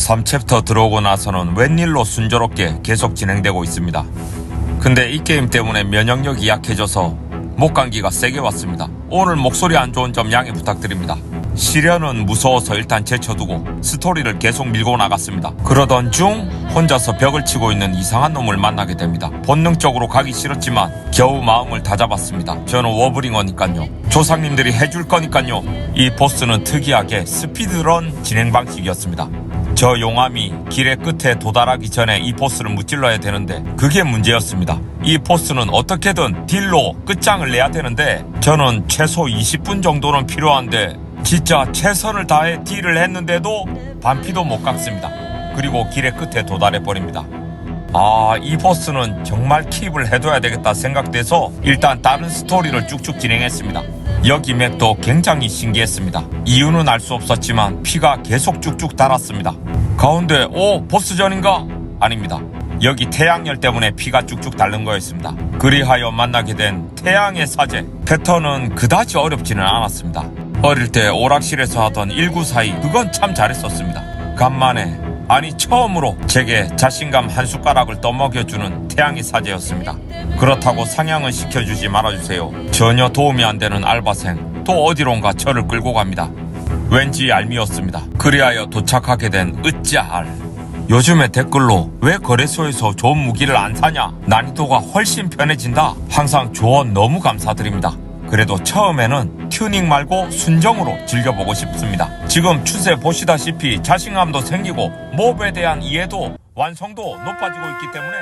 3챕터 들어오고 나서는 웬일로 순조롭게 계속 진행되고 있습니다. 근데 이 게임 때문에 면역력이 약해져서 목감기가 세게 왔습니다. 오늘 목소리 안 좋은 점 양해 부탁드립니다. 시련은 무서워서 일단 제쳐두고 스토리를 계속 밀고 나갔습니다. 그러던 중 혼자서 벽을 치고 있는 이상한 놈을 만나게 됩니다. 본능적으로 가기 싫었지만 겨우 마음을 다잡았습니다. 저는 워브링어니까요. 조상님들이 해줄 거니까요. 이 보스는 특이하게 스피드런 진행 방식이었습니다. 저 용암이 길의 끝에 도달하기 전에 이 보스를 무찔러야 되는데 그게 문제였습니다. 이 보스는 어떻게든 딜로 끝장을 내야 되는데 저는 최소 20분 정도는 필요한데 진짜 최선을 다해 딜을 했는데도 반피도 못 깎습니다. 그리고 길의 끝에 도달해 버립니다. 아, 이 보스는 정말 킵을 해둬야 되겠다 생각돼서 일단 다른 스토리를 쭉쭉 진행했습니다. 여기 맵도 굉장히 신기했습니다. 이유는 알 수 없었지만 피가 계속 쭉쭉 달았습니다. 가운데, 오, 보스전인가? 아닙니다. 여기 태양열 때문에 피가 쭉쭉 닳는 거였습니다. 그리하여 만나게 된 태양의 사제. 패턴은 그다지 어렵지는 않았습니다. 어릴 때 오락실에서 하던 1942, 그건 참 잘했었습니다. 간만에 아니 처음으로 제게 자신감 한 숟가락을 떠먹여주는 태양의 사제였습니다. 그렇다고 상향은 시켜주지 말아주세요. 전혀 도움이 안 되는 알바생 또 어디론가 저를 끌고 갑니다. 왠지 얄미웠습니다. 그리하여 도착하게 된 으짜알. 요즘에 댓글로 왜 거래소에서 좋은 무기를 안 사냐? 난이도가 훨씬 편해진다. 항상 조언 너무 감사드립니다. 그래도 처음에는 튜닝 말고 순정으로 즐겨보고 싶습니다. 지금 추세 보시다시피 자신감도 생기고 몹에 대한 이해도 완성도 높아지고 있기 때문에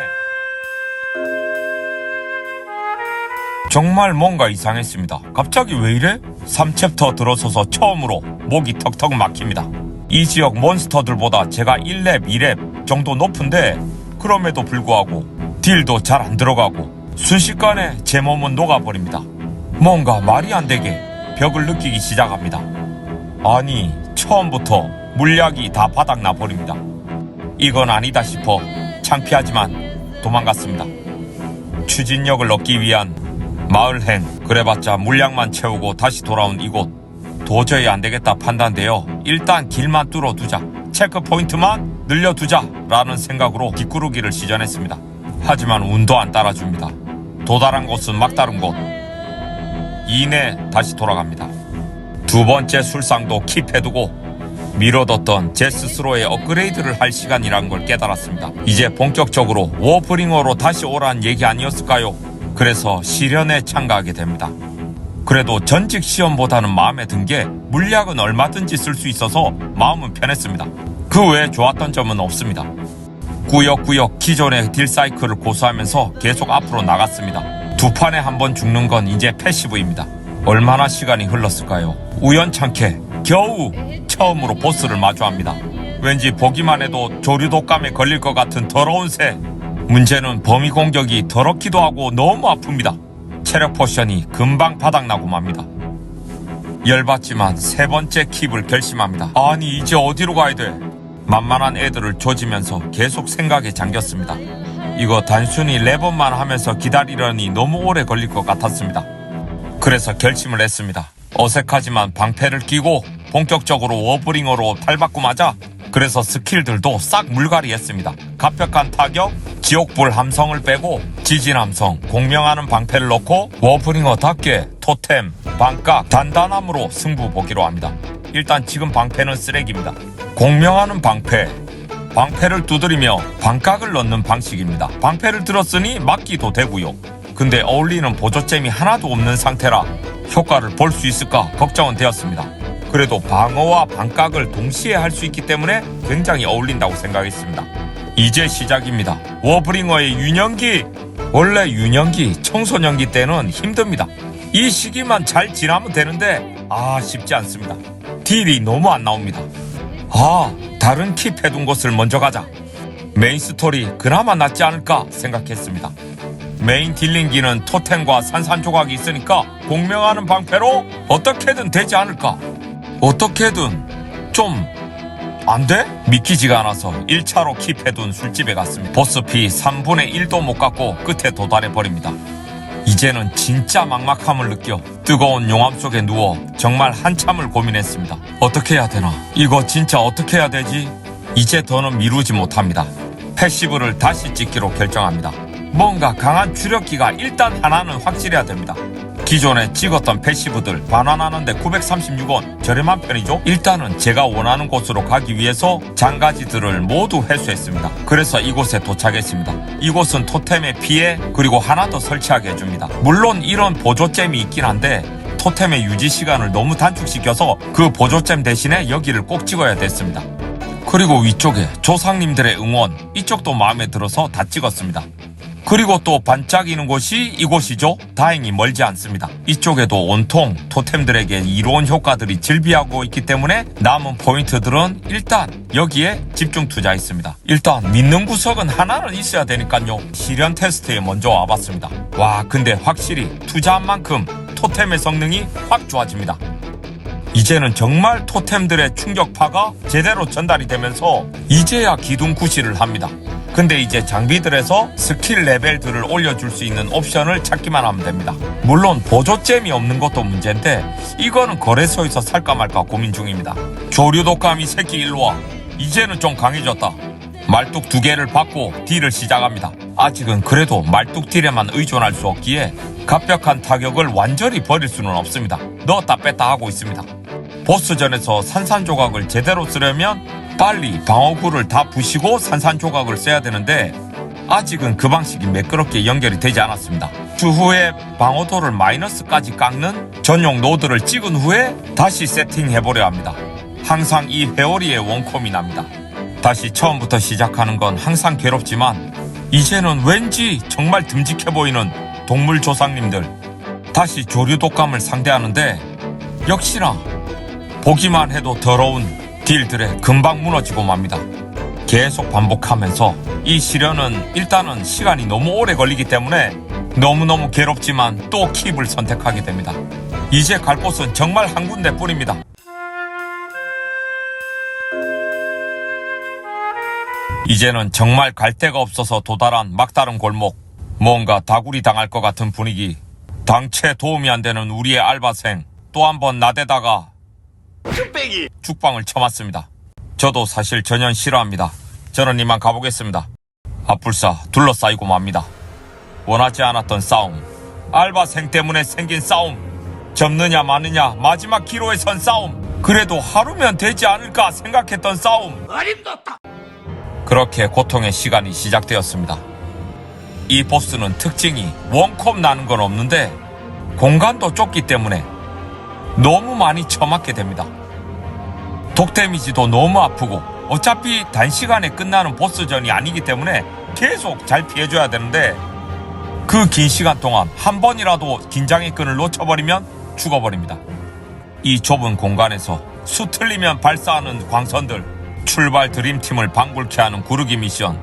정말 뭔가 이상했습니다. 갑자기 왜 이래? 3챕터 들어서서 처음으로 목이 턱턱 막힙니다. 이 지역 몬스터들보다 제가 1렙, 2렙 정도 높은데 그럼에도 불구하고 딜도 잘 안 들어가고 순식간에 제 몸은 녹아버립니다. 뭔가 말이 안 되게 벽을 느끼기 시작합니다. 아니, 처음부터 물약이 다 바닥나 버립니다. 이건 아니다 싶어 창피하지만 도망갔습니다. 추진력을 얻기 위한 마을행, 그래봤자 물량만 채우고 다시 돌아온 이곳. 도저히 안 되겠다 판단되어 일단 길만 뚫어두자. 체크 포인트만 늘려두자. 라는 생각으로 뒷구르기를 시전했습니다. 하지만 운도 안 따라줍니다. 도달한 곳은 막다른 곳. 이내 다시 돌아갑니다. 두 번째 술상도 킵해두고 미뤄뒀던 제 스스로의 업그레이드를 할 시간이란 걸 깨달았습니다. 이제 본격적으로 워프링어로 다시 오란 얘기 아니었을까요? 그래서 시련에 참가하게 됩니다. 그래도 전직 시험보다는 마음에 든 게 물약은 얼마든지 쓸 수 있어서 마음은 편했습니다. 그 외에 좋았던 점은 없습니다. 꾸역꾸역 기존의 딜 사이클을 고수하면서 계속 앞으로 나갔습니다. 두 판에 한 번 죽는 건 이제 패시브입니다. 얼마나 시간이 흘렀을까요? 우연찮게 겨우 처음으로 보스를 마주합니다. 왠지 보기만 해도 조류독감에 걸릴 것 같은 더러운 새. 문제는 범위 공격이 더럽기도 하고 너무 아픕니다. 체력 포션이 금방 바닥나고 맙니다. 열받지만 세 번째 킵을 결심합니다. 아니 이제 어디로 가야 돼? 만만한 애들을 조지면서 계속 생각에 잠겼습니다. 이거 단순히 레버만 하면서 기다리려니 너무 오래 걸릴 것 같았습니다. 그래서 결심을 했습니다. 어색하지만 방패를 끼고 본격적으로 워브링어로 탈바꿈하자. 그래서 스킬들도 싹 물갈이 했습니다. 갑벽한 타격, 지옥불 함성을 빼고 지진 함성, 공명하는 방패를 넣고 워브링어답게 토템, 반각, 단단함으로 승부 보기로 합니다. 일단 지금 방패는 쓰레기입니다. 공명하는 방패, 방패를 두드리며 반각을 넣는 방식입니다. 방패를 들었으니 막기도 되고요. 근데 어울리는 보조잼이 하나도 없는 상태라 효과를 볼 수 있을까 걱정은 되었습니다. 그래도 방어와 반각을 동시에 할 수 있기 때문에 굉장히 어울린다고 생각했습니다. 이제 시작입니다. 워브링어의 유년기! 원래 유년기, 청소년기 때는 힘듭니다. 이 시기만 잘 지나면 되는데, 아, 쉽지 않습니다. 딜이 너무 안 나옵니다. 아, 다른 킵 해둔 곳을 먼저 가자. 메인 스토리 그나마 낫지 않을까 생각했습니다. 메인 딜링기는 토템과 산산조각이 있으니까 공명하는 방패로 어떻게든 되지 않을까. 어떻게든 좀 안 돼? 믿기지가 않아서 1차로 킵해둔 술집에 갔습니다. 보스피 3분의 1도 못 갖고 끝에 도달해 버립니다. 이제는 진짜 막막함을 느껴 뜨거운 용암 속에 누워 정말 한참을 고민했습니다. 어떻게 해야 되나? 이거 진짜 어떻게 해야 되지? 이제 더는 미루지 못합니다. 패시브를 다시 찍기로 결정합니다. 뭔가 강한 주력기가 일단 하나는 확실해야 됩니다. 기존에 찍었던 패시브들 반환하는데 936원 저렴한 편이죠? 일단은 제가 원하는 곳으로 가기 위해서 장가지들을 모두 회수했습니다. 그래서 이곳에 도착했습니다. 이곳은 토템의 피해 그리고 하나 더 설치하게 해줍니다. 물론 이런 보조잼이 있긴 한데 토템의 유지 시간을 너무 단축시켜서 그 보조잼 대신에 여기를 꼭 찍어야 됐습니다. 그리고 위쪽에 조상님들의 응원 이쪽도 마음에 들어서 다 찍었습니다. 그리고 또 반짝이는 곳이 이곳이죠. 다행히 멀지 않습니다. 이쪽에도 온통 토템들에게 이로운 효과들이 즐비하고 있기 때문에 남은 포인트들은 일단 여기에 집중 투자했습니다. 일단 믿는 구석은 하나는 있어야 되니까요. 실현 테스트에 먼저 와봤습니다. 와 근데 확실히 투자한 만큼 토템의 성능이 확 좋아집니다. 이제는 정말 토템들의 충격파가 제대로 전달이 되면서 이제야 기둥 구시를 합니다. 근데 이제 장비들에서 스킬 레벨들을 올려줄 수 있는 옵션을 찾기만 하면 됩니다. 물론 보조잼이 없는 것도 문제인데 이거는 거래소에서 살까 말까 고민 중입니다. 조류독감이 새끼 일로와. 이제는 좀 강해졌다. 말뚝 두 개를 받고 딜을 시작합니다. 아직은 그래도 말뚝 딜에만 의존할 수 없기에 갑벽한 타격을 완전히 버릴 수는 없습니다. 넣었다 뺐다 하고 있습니다. 보스전에서 산산조각을 제대로 쓰려면 빨리 방어구를 다 부시고 산산조각을 써야 되는데 아직은 그 방식이 매끄럽게 연결이 되지 않았습니다. 추후에 방어도를 마이너스까지 깎는 전용 노드를 찍은 후에 다시 세팅해보려 합니다. 항상 이 회오리의 원콤이 납니다. 다시 처음부터 시작하는 건 항상 괴롭지만 이제는 왠지 정말 듬직해 보이는 동물 조상님들 다시 조류 독감을 상대하는데 역시나 보기만 해도 더러운 딜들에 금방 무너지고 맙니다. 계속 반복하면서 이 시련은 일단은 시간이 너무 오래 걸리기 때문에 너무너무 괴롭지만 또 킵을 선택하게 됩니다. 이제 갈 곳은 정말 한 군데 뿐입니다. 이제는 정말 갈 데가 없어서 도달한 막다른 골목. 뭔가 다구리 당할 것 같은 분위기. 당체 도움이 안 되는 우리의 알바생. 또 한 번 나대다가 죽방을 쳐맞습니다. 저도 사실 전혀 싫어합니다. 저는 이만 가보겠습니다. 아뿔싸 둘러싸이고 맙니다. 원하지 않았던 싸움. 알바생 때문에 생긴 싸움. 접느냐 마느냐 마지막 기로에 선 싸움. 그래도 하루면 되지 않을까 생각했던 싸움. 그렇게 고통의 시간이 시작되었습니다. 이 보스는 특징이 원컵 나는 건 없는데 공간도 좁기 때문에 너무 많이 처맞게 됩니다. 독 데미지도 너무 아프고 어차피 단시간에 끝나는 보스전이 아니기 때문에 계속 잘 피해줘야 되는데 그 긴 시간 동안 한 번이라도 긴장의 끈을 놓쳐버리면 죽어버립니다. 이 좁은 공간에서 수 틀리면 발사하는 광선들 출발 드림팀을 방불케 하는 구르기 미션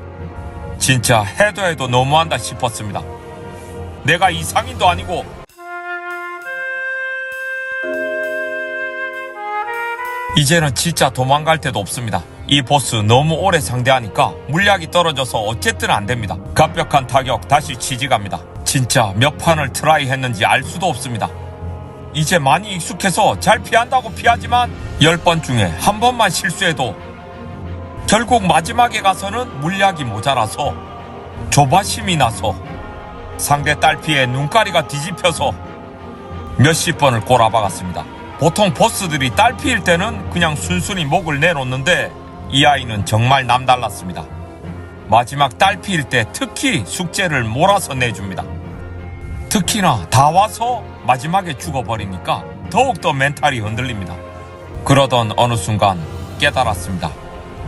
진짜 해도 해도 너무한다 싶었습니다. 내가 이상인도 아니고 이제는 진짜 도망갈 데도 없습니다. 이 보스 너무 오래 상대하니까 물약이 떨어져서 어쨌든 안 됩니다. 갑벽한 타격 다시 취직합니다. 진짜 몇 판을 트라이 했는지 알 수도 없습니다. 이제 많이 익숙해서 잘 피한다고 피하지만 10번 중에 한 번만 실수해도 결국 마지막에 가서는 물약이 모자라서 조바심이 나서 상대 딸피의 눈가리가 뒤집혀서 몇십 번을 꼬라박았습니다. 보통 보스들이 딸피일 때는 그냥 순순히 목을 내놓는데 이 아이는 정말 남달랐습니다. 마지막 딸피일 때 특히 숙제를 몰아서 내줍니다. 특히나 다 와서 마지막에 죽어버리니까 더욱더 멘탈이 흔들립니다. 그러던 어느 순간 깨달았습니다.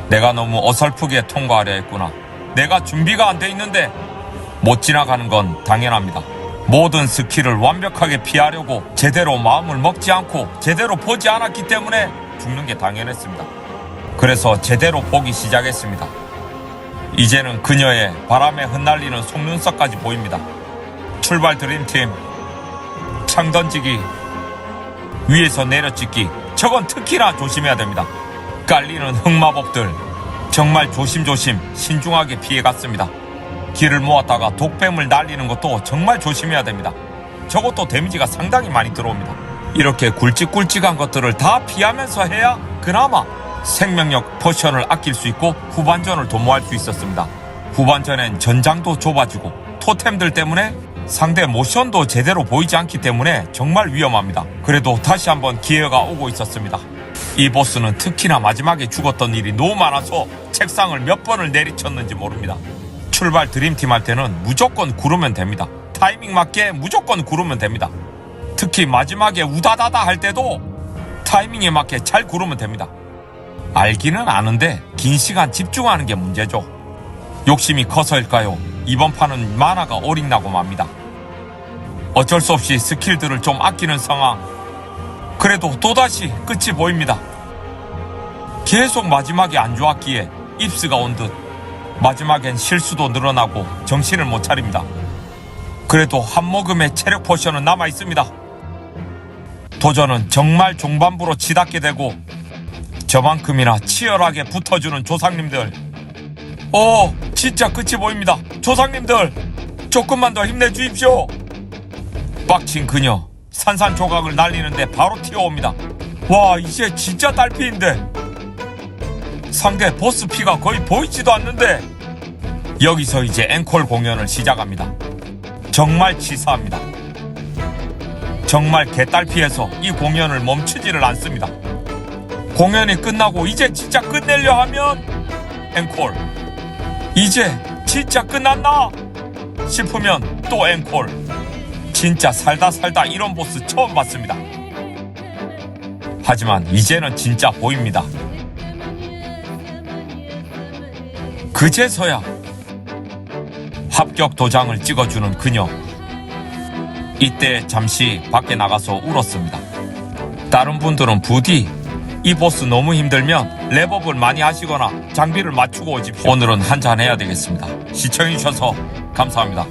내가 너무 어설프게 통과하려 했구나. 내가 준비가 안 돼 있는데 못 지나가는 건 당연합니다. 모든 스킬을 완벽하게 피하려고 제대로 마음을 먹지 않고 제대로 보지 않았기 때문에 죽는 게 당연했습니다. 그래서 제대로 보기 시작했습니다. 이제는 그녀의 바람에 흩날리는 속눈썹까지 보입니다. 출발 드림팀 창 던지기 위에서 내려찍기 저건 특히나 조심해야 됩니다. 깔리는 흑마법들 정말 조심조심 신중하게 피해갔습니다. 길을 모았다가 독뱀을 날리는 것도 정말 조심해야 됩니다. 저것도 데미지가 상당히 많이 들어옵니다. 이렇게 굵직굵직한 것들을 다 피하면서 해야 그나마 생명력 포션을 아낄 수 있고 후반전을 도모할 수 있었습니다. 후반전엔 전장도 좁아지고 토템들 때문에 상대 모션도 제대로 보이지 않기 때문에 정말 위험합니다. 그래도 다시 한번 기회가 오고 있었습니다. 이 보스는 특히나 마지막에 죽었던 일이 너무 많아서 책상을 몇 번을 내리쳤는지 모릅니다. 출발 드림팀 할 때는 무조건 구르면 됩니다. 타이밍 맞게 무조건 구르면 됩니다. 특히 마지막에 우다다다 할 때도 타이밍에 맞게 잘 구르면 됩니다. 알기는 아는데 긴 시간 집중하는 게 문제죠. 욕심이 커서일까요? 이번 판은 만화가 어린다고 맙니다. 어쩔 수 없이 스킬들을 좀 아끼는 상황. 그래도 또다시 끝이 보입니다. 계속 마지막에 안 좋았기에 입스가 온 듯 마지막엔 실수도 늘어나고 정신을 못 차립니다. 그래도 한 모금의 체력 포션은 남아 있습니다. 도전은 정말 종반부로 치닫게 되고 저만큼이나 치열하게 붙어주는 조상님들. 오, 진짜 끝이 보입니다. 조상님들, 조금만 더 힘내주십시오. 빡친 그녀, 산산조각을 날리는데 바로 튀어옵니다. 와, 이제 진짜 딸피인데. 상대 보스 피가 거의 보이지도 않는데. 여기서 이제 앵콜 공연을 시작합니다. 정말 치사합니다. 정말 개딸피해서 이 공연을 멈추지를 않습니다. 공연이 끝나고 이제 진짜 끝내려 하면 앵콜. 이제 진짜 끝났나? 싶으면 또 앵콜. 진짜 살다 살다 이런 보스 처음 봤습니다. 하지만 이제는 진짜 보입니다. 그제서야 합격 도장을 찍어주는 그녀. 이때 잠시 밖에 나가서 울었습니다. 다른 분들은 부디 이 보스 너무 힘들면 랩업을 많이 하시거나 장비를 맞추고 오십시오. 오늘은 한잔 해야 되겠습니다. 시청해주셔서 감사합니다.